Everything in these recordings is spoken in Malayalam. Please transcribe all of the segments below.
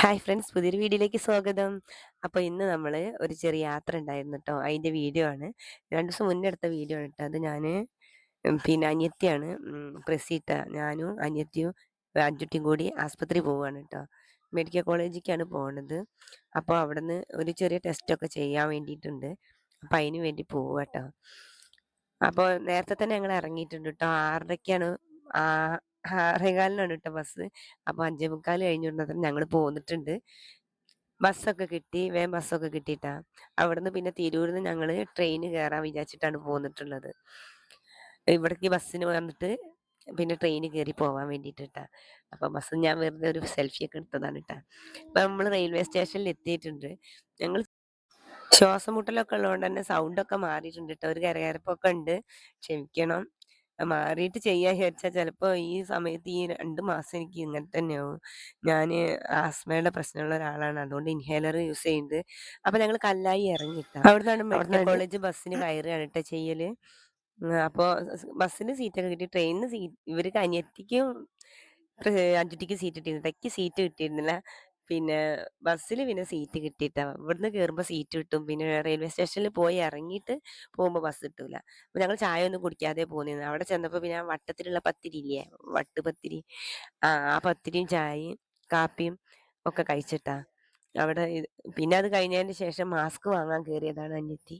ഹായ് ഫ്രണ്ട്സ് പുതിയൊരു വീഡിയോയിലേക്ക് സ്വാഗതം. അപ്പോൾ ഇന്ന് നമ്മൾ ഒരു ചെറിയ യാത്ര ഉണ്ടായിരുന്നു കേട്ടോ അതിന്റെ വീഡിയോ ആണ്. രണ്ട് ദിവസം മുന്നേ എടുത്ത വീഡിയോ ആണ് കേട്ടോ അത് ഞാൻ പിന്നെ അനിയത്തിയാണ്. പ്രസീട്ട ഞാനും അനിയത്തിയും അഞ്ചുട്ടിയും കൂടി ആസ്പത്രി പോവുകയാണ് കേട്ടോ മെഡിക്കൽ കോളേജിലേക്കാണ് പോകുന്നത് അപ്പോൾ അവിടുന്ന് ഒരു ചെറിയ ടെസ്റ്റൊക്കെ ചെയ്യാൻ വേണ്ടിയിട്ടുണ്ട്. അപ്പോൾ അതിന് വേണ്ടി പോവുക കേട്ടോ അപ്പോൾ നേരത്തെ തന്നെ ഞങ്ങൾ ഇറങ്ങിയിട്ടുണ്ട് കേട്ടോ ആറരയ്ക്കാണ് ആറേകാലിനാണ് കേട്ടോ ബസ് അപ്പോൾ അഞ്ചേ മുക്കാൽ ഞങ്ങൾ പോന്നിട്ടുണ്ട്. ബസ്സൊക്കെ കിട്ടി വേം ബസ്സൊക്കെ കിട്ടിയിട്ടാ അവിടുന്ന് പിന്നെ തിരൂരിൽ നിന്ന് ഞങ്ങൾ ട്രെയിൻ കയറാൻ വിചാരിച്ചിട്ടാണ് പോന്നിട്ടുള്ളത്. ഇവിടേക്ക് ബസ്സിന് വന്നിട്ട് പിന്നെ ട്രെയിൻ കയറി പോകാൻ വേണ്ടിയിട്ടാ. അപ്പൊ ബസ് ഞാൻ വെറുതെ ഒരു സെൽഫി ഒക്കെ എടുത്തതാണ് കേട്ടാ. അപ്പൊ നമ്മൾ റെയിൽവേ സ്റ്റേഷനിൽ എത്തിയിട്ടുണ്ട്. ഞങ്ങൾ ശ്വാസം മുട്ടലൊക്കെ ഉള്ളതുകൊണ്ട് തന്നെ സൗണ്ട് ഒക്കെ മാറിയിട്ടുണ്ട് കേട്ടോ. ഒരു കരകരപ്പൊക്കെ ഉണ്ട്. ക്ഷമിക്കണം. മാറിയിട്ട് ചെയ്യാൻ വിചാരിച്ചാൽ ചിലപ്പോൾ ഈ സമയത്ത് ഈ രണ്ട് മാസം എനിക്ക് ഇങ്ങനെ തന്നെയാവും. ഞാൻ ആസ്മയുടെ പ്രശ്നമുള്ള ഒരാളാണ്. അതുകൊണ്ട് ഇൻഹേലർ യൂസ് ചെയ്യുന്നത് അപ്പം ഞങ്ങൾ കല്ലായി ഇറങ്ങിയിട്ടാണ് അവിടുന്നാണ് മെഡിക്കൽ കോളേജ് ബസ്സിന് കയറുകയാണ് കേട്ടോ ചെയ്യൽ അപ്പോൾ അപ്പൊ ബസ്സിന് സീറ്റൊക്കെ കിട്ടി. ട്രെയിനിന് സീറ്റ് ഇവർക്ക് അനിയത്തിക്കും അഞ്ചുട്ടിക്ക് സീറ്റ് കിട്ടിയിരുന്നു. തയ്ക്ക് സീറ്റ് കിട്ടിയിരുന്നില്ല. പിന്നെ ബസ്സിൽ പിന്നെ സീറ്റ് കിട്ടിയിട്ടാ. ഇവിടുന്ന് കയറുമ്പോൾ സീറ്റ് കിട്ടും. പിന്നെ റെയിൽവേ സ്റ്റേഷനിൽ പോയി ഇറങ്ങിയിട്ട് പോകുമ്പോൾ ബസ് കിട്ടൂല. അപ്പൊ ഞങ്ങൾ ചായ ഒന്നും കുടിക്കാതെ പോന്നിരുന്നു. അവിടെ ചെന്നപ്പോൾ പിന്നെ വട്ടത്തിലുള്ള പത്തിരി ഇല്ലേ? വട്ട് പത്തിരി. ആ ആ പത്തിരിയും ചായയും കാപ്പിയും ഒക്കെ കഴിച്ചിട്ടാ. അവിടെ പിന്നെ അത് കഴിഞ്ഞതിന് ശേഷം മാസ്ക് വാങ്ങാൻ കയറിയതാണ് അനിയത്തി.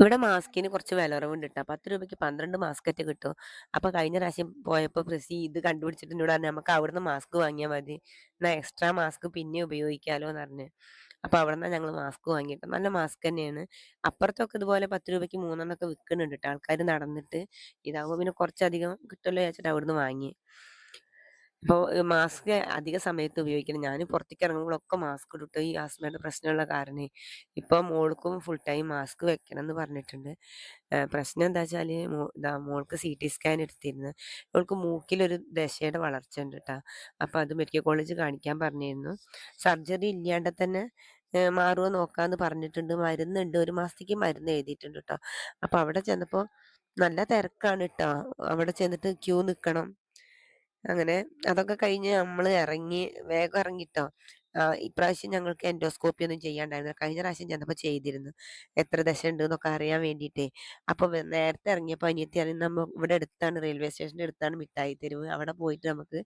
ഇവിടെ മാസ്കിന് കുറച്ച് വില കുറവുണ്ട് കേട്ടോ പത്ത് രൂപയ്ക്ക് പന്ത്രണ്ട് മാസ്കറ്റ് കിട്ടും. അപ്പൊ കഴിഞ്ഞ പ്രാവശ്യം പോയപ്പോ പ്രസി ഇത് കണ്ടുപിടിച്ചിട്ട് എന്നോട് പറഞ്ഞു നമുക്ക് അവിടുന്ന് മാസ്ക് വാങ്ങിയാൽ മതി. എന്നാ എക്സ്ട്രാ മാസ്ക് പിന്നെ ഉപയോഗിക്കാലോ എന്ന് പറഞ്ഞു. അപ്പൊ അവിടുന്ന് ഞങ്ങൾ മാസ്ക് വാങ്ങിയിട്ട് നല്ല മാസ്ക് തന്നെയാണ്. അപ്പുറത്തൊക്കെ ഇതുപോലെ പത്ത് രൂപയ്ക്ക് മൂന്നെണ്ണൊക്കെ വിൽക്കുന്നുണ്ട് കേട്ടോ ആൾക്കാർ നടന്നിട്ട് ഇതാവുമ്പോ പിന്നെ കുറച്ചധികം കിട്ടുമല്ലോ ചോദിച്ചിട്ട് അവിടുന്ന് വാങ്ങി. അപ്പോൾ മാസ്ക് അധിക സമയത്ത് ഉപയോഗിക്കണം ഞാൻ പുറത്തേക്ക് ഇറങ്ങുമ്പോഴൊക്കെ മാസ്ക് ഇട്ടിട്ട് ഈ ആസ്മയുടെ പ്രശ്നമുള്ള കാരണേ ഇപ്പൊ മോൾക്കും ഫുൾ ടൈം മാസ്ക് വെക്കണം എന്ന് പറഞ്ഞിട്ടുണ്ട് പ്രശ്നം എന്താ വെച്ചാൽ മോ ഇതാ മോൾക്ക് സി ടി സ്കാൻ എടുത്തിരുന്നു. മോൾക്ക് മൂക്കിലൊരു ദശയുടെ വളർച്ച ഉണ്ട് കേട്ടോ അപ്പോൾ അത് മെഡിക്കൽ കോളേജ് കാണിക്കാൻ പറഞ്ഞിരുന്നു. സർജറി ഇല്ലാണ്ട് തന്നെ മാറുമോ നോക്കാന്ന് പറഞ്ഞിട്ടുണ്ട്. മരുന്നുണ്ട്. ഒരു മാസത്തേക്ക് മരുന്ന് എഴുതിയിട്ടുണ്ട് കേട്ടോ അപ്പോൾ അവിടെ ചെന്നപ്പോൾ നല്ല തിരക്കാണ് കേട്ടോ അവിടെ ചെന്നിട്ട് ക്യൂ നിക്കണം. അങ്ങനെ അതൊക്കെ കഴിഞ്ഞ് നമ്മൾ ഇറങ്ങി വേഗം ഇറങ്ങിട്ടോ. ഇപ്രാവശ്യം ഞങ്ങൾക്ക് എൻഡോസ്കോപ്പി ഒന്നും ചെയ്യാണ്ടായിരുന്നു കഴിഞ്ഞ പ്രാവശ്യം ചെന്നപ്പോൾ ചെയ്തിരുന്നു. എത്ര ദശ ഉണ്ട് എന്നൊക്കെ അറിയാൻ വേണ്ടിയിട്ടേ. അപ്പോൾ നേരത്തെ ഇറങ്ങിയപ്പോൾ അനിയത്തി അറിയുന്ന നമ്മ ഇവിടെ അടുത്താണ് റെയിൽവേ സ്റ്റേഷന്റെ അടുത്താണ് മിഠായി തെരുവ്. അവിടെ പോയിട്ട് നമുക്ക്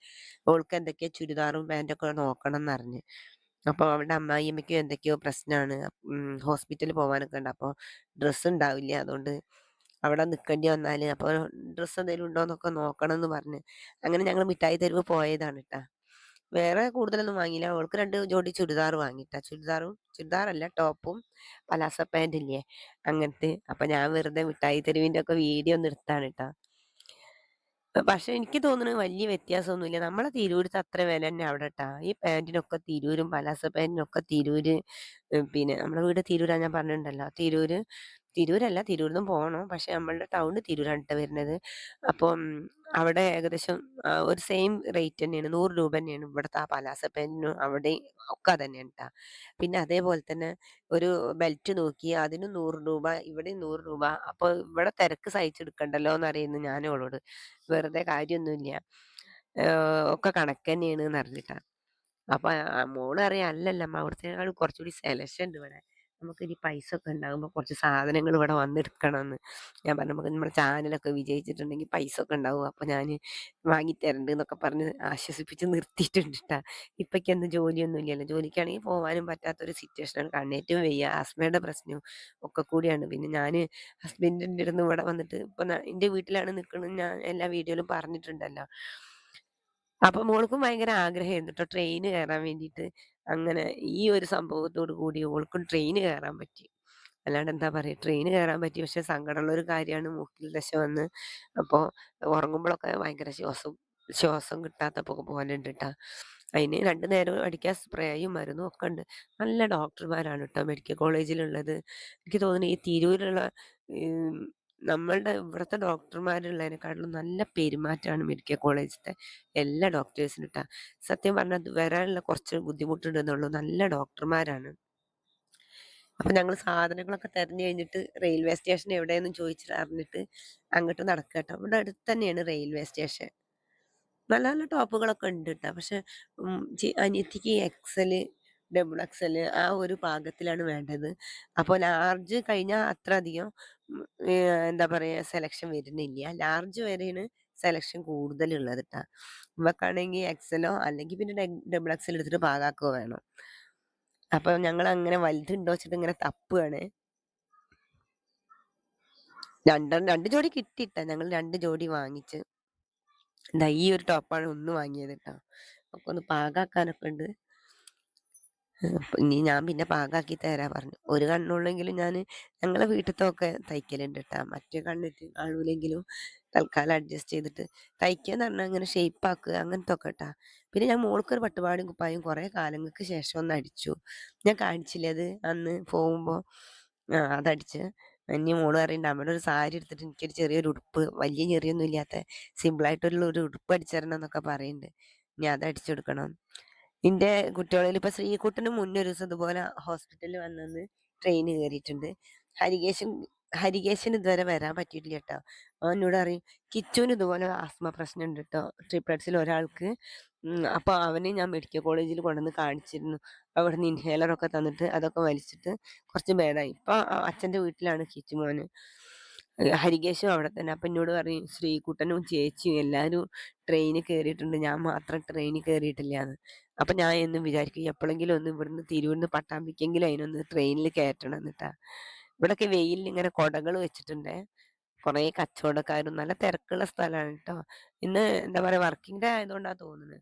ഓൾക്ക് എന്തൊക്കെയാ ചുരിദാറും പാന്റൊക്കെ നോക്കണം എന്നറിഞ്ഞ് അപ്പോൾ അപ്പൊ അവിടെ അമ്മായിയമ്മയ്ക്കും എന്തൊക്കെയോ പ്രശ്നമാണ് ഹോസ്പിറ്റലിൽ പോകാനൊക്കെ ഉണ്ട്. അപ്പോൾ ഡ്രസ്സ് ഉണ്ടാവില്ല. അതുകൊണ്ട് അവിടെ നിൽക്കേണ്ടി വന്നാൽ. അപ്പൊ ഡ്രസ്സ് എന്തെങ്കിലും ഉണ്ടോ എന്നൊക്കെ നോക്കണം എന്ന് പറഞ്ഞ്. അങ്ങനെ ഞങ്ങൾ മിഠായി തെരുവ് പോയതാണ് കേട്ടാ വേറെ കൂടുതലൊന്നും വാങ്ങിയില്ല. അവൾക്ക് രണ്ട് ജോഡി ചുരിദാർ വാങ്ങിട്ടാ ചുരിദാറും ചുരിദാറല്ല ടോപ്പും പലാസ പാന്റ് ഇല്ലേ അങ്ങനത്തെ. അപ്പൊ ഞാൻ വെറുതെ മിഠായി തെരുവിന്റെ ഒക്കെ വീഡിയോ ഒന്ന് എടുത്താണ് കേട്ടാ പക്ഷെ എനിക്ക് തോന്നുന്നത് വലിയ വ്യത്യാസമൊന്നുമില്ല. നമ്മളെ തിരൂരത്തെ അത്ര വില തന്നെ അവിടെ ഇട്ടാ ഈ പാന്റിനൊക്കെ തിരൂരും പലാസ പാന്റിനൊക്കെ തിരൂര് പിന്നെ നമ്മളെ വീട് തിരൂരാ ഞാൻ പറഞ്ഞിട്ടുണ്ടല്ലോ. തിരൂര് തിരൂരല്ല തിരൂരിൽ നിന്നും പോകണം പക്ഷെ നമ്മളുടെ ടൗൺ തിരൂരാണ് വരുന്നത്. അപ്പം അവിടെ ഏകദേശം ഒരു സെയിം റേറ്റ് തന്നെയാണ്. നൂറ് രൂപ തന്നെയാണ് ഇവിടുത്തെ ആ പലാസ പെന്നും അവിടെ ഒക്കെ തന്നെയാണ് കേട്ടോ പിന്നെ അതേപോലെ തന്നെ ഒരു ബെൽറ്റ് നോക്കി അതിനും നൂറ് രൂപ ഇവിടെ നൂറ് രൂപ. അപ്പോൾ ഇവിടെ തിരക്ക് സഹിച്ചെടുക്കണ്ടല്ലോ എന്നറിയുന്നു ഞാൻ അവളോട്. വെറുതെ കാര്യമൊന്നുമില്ല. ഒക്കെ കണക്ക് തന്നെയാണ് എന്ന് അറിഞ്ഞിട്ടാ അപ്പൊ മോൾ അറിയാം അല്ലല്ല അവിടുത്തെ കുറച്ചുകൂടി സെലക്ഷൻ ഉണ്ട് ഇവിടെ. നമുക്ക് ഇനി പൈസ ഒക്കെ ഉണ്ടാകുമ്പോൾ കുറച്ച് സാധനങ്ങൾ ഇവിടെ വന്നെടുക്കണമെന്ന് ഞാൻ പറഞ്ഞു നമുക്ക് നമ്മുടെ ചാനലൊക്കെ വിജയിച്ചിട്ടുണ്ടെങ്കിൽ പൈസ ഒക്കെ ഉണ്ടാവും. അപ്പൊ ഞാൻ വാങ്ങിത്തരണ്ട് എന്നൊക്കെ പറഞ്ഞ് ആശ്വസിപ്പിച്ച് നിർത്തിയിട്ടുണ്ട് ട്ടാ. ഇപ്പൊക്ക് എന്ത് ജോലിയൊന്നും ഇല്ലല്ലോ. ജോലിക്കാണെങ്കിൽ പോകാനും പറ്റാത്തൊരു സിറ്റുവേഷനാണ്. കണ്ണേറ്റവും വയ്യ. ആസ്മയുടെ പ്രശ്നവും ഒക്കെ കൂടിയാണ്. പിന്നെ ഞാൻ ഹസ്ബൻഡിന്റെ അടുത്ത് ഇവിടെ വന്നിട്ട് ഇപ്പൊ എന്റെ വീട്ടിലാണ് നിൽക്കുന്നത് ഞാൻ എല്ലാ വീഡിയോയിലും പറഞ്ഞിട്ടുണ്ടല്ലോ. അപ്പൊ മോൾക്കും ഭയങ്കര ആഗ്രഹമായിരുന്നു കേട്ടോ ട്രെയിൻ കയറാൻ വേണ്ടിയിട്ട്. അങ്ങനെ ഈ ഒരു സംഭവത്തോട് കൂടി ഓൾക്കും ട്രെയിൻ കയറാൻ പറ്റി. അല്ലാണ്ട് എന്താ പറയാ ട്രെയിൻ കയറാൻ പറ്റി. പക്ഷെ സങ്കടമുള്ള ഒരു കാര്യമാണ് മൂക്കിൽ ദശ വന്ന് അപ്പോൾ ഉറങ്ങുമ്പോഴൊക്കെ ഭയങ്കര ശ്വാസം ശ്വാസം കിട്ടാത്തപ്പോ പോലെ ഉണ്ട് കേട്ടാ അതിന് രണ്ടു നേരം അടിക്കാൻ സ്പ്രേയും മരുന്നും ഒക്കെ ഉണ്ട്. നല്ല ഡോക്ടർമാരാണ് കേട്ടോ മെഡിക്കൽ കോളേജിലുള്ളത്. എനിക്ക് തോന്നുന്നു ഈ തിരൂരുള്ള നമ്മളുടെ ഇവിടുത്തെ ഡോക്ടർമാരുള്ളതിനെക്കാട്ടിലും നല്ല പെരുമാറ്റമാണ് മെഡിക്കൽ കോളേജിലത്തെ എല്ലാ ഡോക്ടേഴ്സിനും ട്ടാ. സത്യം പറഞ്ഞാൽ വരാനുള്ള കുറച്ച് ബുദ്ധിമുട്ടുണ്ടെന്നുള്ളൂ. നല്ല ഡോക്ടർമാരാണ്. അപ്പൊ ഞങ്ങൾ സാധനങ്ങളൊക്കെ തിരഞ്ഞു കഴിഞ്ഞിട്ട് റെയിൽവേ സ്റ്റേഷൻ എവിടെയെന്ന് ചോദിച്ചിട്ട് അറിഞ്ഞിട്ട് അങ്ങോട്ട് നടക്കുക കേട്ടോ ഇവിടെ അടുത്ത് തന്നെയാണ് റെയിൽവേ സ്റ്റേഷൻ. നല്ല നല്ല ടോപ്പുകളൊക്കെ ഉണ്ട് കേട്ടോ പക്ഷെ അനിയത്തിക്ക് എക്സൽ, ഡബിൾ ആ ഒരു പാകത്തിലാണ് വേണ്ടത്. അപ്പോൾ ലാർജ് കഴിഞ്ഞാൽ അത്ര അധികം എന്താ പറയാ സെലക്ഷൻ വരുന്നില്ല. ലാർജ് വരെയാണ് സെലക്ഷൻ കൂടുതലുള്ളത് കേട്ടാ ഇവക്കാണെങ്കിൽ എക്സലോ അല്ലെങ്കിൽ പിന്നെ ഡബിൾ എക്സൽ എടുത്തിട്ട് പാകാക്കുകയോ വേണം. അപ്പൊ ഞങ്ങളങ്ങനെ വലുതുണ്ടോ വെച്ചിട്ട് ഇങ്ങനെ തപ്പുകയാണ് രണ്ടെണ്ണം രണ്ട് ജോഡി കിട്ടിയിട്ട ഞങ്ങൾ രണ്ട് ജോഡി വാങ്ങിച്ച്. എന്താ ഈ ഒരു ടോപ്പാണ് ഒന്ന് വാങ്ങിയത് ട്ടോ. ഒക്കെ ഒന്ന് പാകാക്കാനൊക്കെ ഉണ്ട്. ഇനി ഞാൻ പിന്നെ പാകാക്കി തരാ പറഞ്ഞു. ഒരു കണ്ണുള്ളെങ്കിലും ഞാൻ ഞങ്ങളെ വീട്ടിലത്തൊക്കെ തയ്ക്കലുണ്ട് കേട്ടാ മറ്റേ കണ്ണിട്ട് കാണൂലെങ്കിലും തൽക്കാലം അഡ്ജസ്റ്റ് ചെയ്തിട്ട് തയ്ക്കാന്ന് ഷേപ്പ് ഇങ്ങനെ ഷേപ്പാക്കുക അങ്ങനത്തൊക്കെ കേട്ടാ പിന്നെ ഞാൻ മോൾക്കൊരു പട്ടുപാടും കുപ്പായും കുറേ കാലങ്ങൾക്ക് ശേഷം ഒന്ന് അടിച്ചു. ഞാൻ കാണിച്ചില്ലേ അത് അന്ന് പോകുമ്പോ? ആ അതടിച്ച്. ഇനി മോൾ പറയുന്നുണ്ട് അമ്മയുടെ ഒരു സാരി എടുത്തിട്ട് എനിക്കൊരു ചെറിയൊരു ഉടുപ്പ് വലിയ ചെറിയൊന്നും ഇല്ലാത്ത സിമ്പിളായിട്ടുള്ള ഒരു ഉടുപ്പ് അടിച്ചു തരണം എന്നൊക്കെ പറയുന്നുണ്ട് ഇനി അത് അടിച്ചു കൊടുക്കണം. ഇന്റെ കുട്ടികളിൽ ഇപ്പൊ ശ്രീകുട്ടന് മുന്നേ ദിവസം ഇതുപോലെ ഹോസ്പിറ്റലിൽ വന്നന്ന് ട്രെയിൻ കയറിയിട്ടുണ്ട്. ഹരികേശൻ ഹരികേശന് ഇതുവരെ വരാൻ പറ്റിയിട്ടില്ല കേട്ടോ അവൻ എന്നോട് പറയും കിച്ചുവിന് ഇതുപോലെ ആസ്മ പ്രശ്നം ഉണ്ട് കേട്ടോ ട്രിപ്ലറ്റ്സിൽ ഒരാൾക്ക്. അപ്പൊ അവനെ ഞാൻ മെഡിക്കൽ കോളേജിൽ കൊണ്ടുവന്ന് കാണിച്ചിരുന്നു. അവിടുന്ന് ഇൻഹേലർ ഒക്കെ തന്നിട്ട് അതൊക്കെ വലിച്ചിട്ട് കുറച്ച് ഭേദമായി. ഇപ്പൊ അച്ഛന്റെ വീട്ടിലാണ് കിച്ചു മോന്. ഹരികേശും അവിടെ തന്നെ. അപ്പൊ എന്നോട് പറഞ്ഞു ശ്രീകുട്ടനും ചേച്ചിയും എല്ലാരും ട്രെയിനിൽ കയറിയിട്ടുണ്ട്. ഞാൻ മാത്രം ട്രെയിനിൽ കയറിയിട്ടില്ലാന്ന്. അപ്പൊ ഞാൻ എന്നും വിചാരിക്കും എപ്പോഴെങ്കിലും ഒന്ന് ഇവിടുന്ന് തിരുവനന്തപുരം പട്ടാമ്പിക്കെങ്കിലും അതിനൊന്ന് ട്രെയിനിൽ കയറ്റണം എന്നിട്ടാ. ഇവിടൊക്കെ വെയിലിൽ ഇങ്ങനെ കൊടകൾ വെച്ചിട്ടുണ്ട് കുറേ കച്ചവടക്കാരും നല്ല തിരക്കുള്ള സ്ഥലമാണ് കേട്ടോ ഇന്ന് എന്താ പറയാ വർക്കിംഗ് ഡേ ആയതുകൊണ്ടാ തോന്നുന്നത്.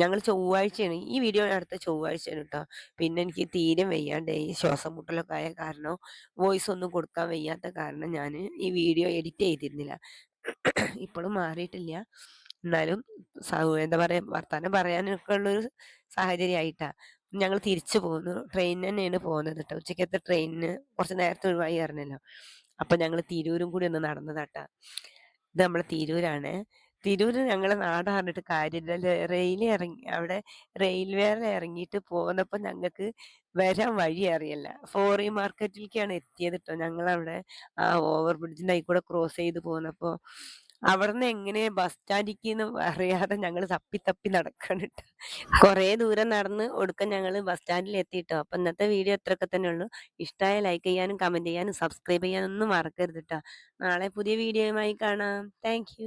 ഞങ്ങൾ ചൊവ്വാഴ്ചയാണ് ഈ വീഡിയോ അടുത്ത ചൊവ്വാഴ്ചയാണ് കേട്ടോ പിന്നെ എനിക്ക് തീരെ ഈ ശ്വാസം മുട്ടലൊക്കെ ആയ കാരണം വോയിസ് ഒന്നും കൊടുക്കാൻ വയ്യാത്ത കാരണം ഞാൻ ഈ വീഡിയോ എഡിറ്റ് ചെയ്തിരുന്നില്ല. ഇപ്പോഴും മാറിയിട്ടില്ല. എന്നാലും എന്താ പറയാ വർത്താനം പറയാനൊക്കെ ഉള്ളൊരു സാഹചര്യം ആയിട്ടാ. ഞങ്ങൾ തിരിച്ചു പോകുന്നു ട്രെയിൻ തന്നെയാണ് പോകുന്നത് ട്ടോ. ഉച്ചക്കത്തെ ട്രെയിനിന് കുറച്ച് നേരത്തെ ഒഴിവായി ഇറങ്ങല്ലോ അപ്പൊ ഞങ്ങൾ തിരൂരും കൂടി ഒന്ന് നടന്നതാട്ടാ. ഇത് നമ്മളെ തിരൂരാണ്. തിരൂര് ഞങ്ങളെ നാട് പറഞ്ഞിട്ട് കാര്യമില്ല. റെയിൽ ഇറങ്ങി അവിടെ റെയിൽവേയിൽ ഇറങ്ങിയിട്ട് പോകുന്നപ്പോൾ ഞങ്ങൾക്ക് വരാൻ വഴി അറിയില്ല. ഫോറി മാർക്കറ്റിലേക്കാണ് എത്തിയത് ഞങ്ങൾ ഞങ്ങളവിടെ ആ ഓവർ ബ്രിഡ്ജിന്റെ കൂടെ ക്രോസ് ചെയ്ത് പോകുന്നപ്പോൾ അവിടുന്ന് എങ്ങനെ ബസ് സ്റ്റാൻഡിലേക്ക്ന്ന് അറിയാതെ ഞങ്ങൾ തപ്പി തപ്പി നടക്കണം കേട്ടോ കുറേ ദൂരം നടന്ന് ഒടുക്കം ഞങ്ങൾ ബസ് സ്റ്റാൻഡിൽ എത്തി അപ്പം ഇന്നത്തെ വീഡിയോ ഇത്രയൊക്കെ തന്നെ ഉള്ളൂ. ഇഷ്ടമായ ലൈക്ക് ചെയ്യാനും കമന്റ് ചെയ്യാനും സബ്സ്ക്രൈബ് ചെയ്യാനൊന്നും മറക്കരുത് കേട്ടോ നാളെ പുതിയ വീഡിയോയുമായി കാണാം. താങ്ക്.